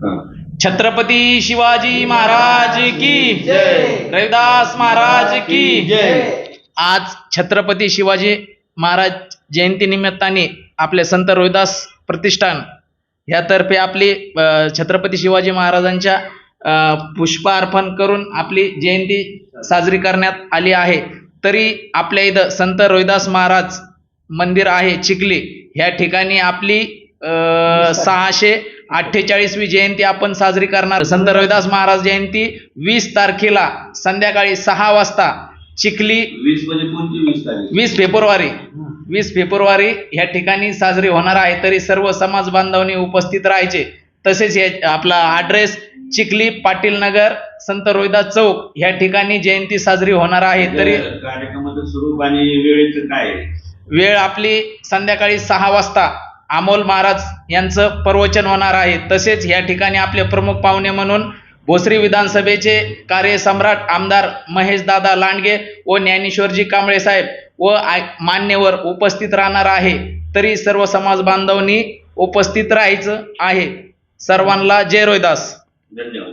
छत्रपती शिवाजी महाराज की. रविदास महाराज की आज छत्रपती शिवाजी महाराज जयंती निमित्ताने आपले संत रोहिदास प्रतिष्ठान ह्यातर्फे आपली छत्रपती शिवाजी महाराजांच्या अ, पुष्प अर्पण करून आपली जयंती साजरी करण्यात आली आहे. तरी आपल्या इथं संत रोहिदास महाराज मंदिर आहे चिखली. ह्या ठिकाणी आपली सहाशे अठ्ठेचाळीसवी जयंती आपण साजरी करणार. संत रविदास महाराज जयंती वीस तारखेला संध्याकाळी सहा वाजता चिखली वीस म्हणजे फेब्रुवारी. वीस फेब्रुवारी ह्या ठिकाणी साजरी होणार आहे. तरी सर्व समाज बांधवांनी उपस्थित राहायचे. तसेच हे आपला ॲड्रेस चिखली पाटील नगर संत रोहिदास चौक ह्या ठिकाणी जयंती साजरी होणार आहे. तरी कार्यक्रमाचं स्वरूप आणि वेळेचं काय? वेळ आपली संध्याकाळी सहा वाजता अमोल महाराज यांचं प्रवचन होणार आहे. तसेच या ठिकाणी आपले प्रमुख पाहुणे म्हणून भोसरी विधानसभेचे कार्यसम्राट आमदार महेश दादा लांडगे व ज्ञानेश्वरजी कांबळे साहेब व आय- मान्यवर उपस्थित राहणार आहे. तरी सर्व समाज बांधवनी उपस्थित राहायचं आहे. सर्वांना जय रोहिदास. धन्यवाद.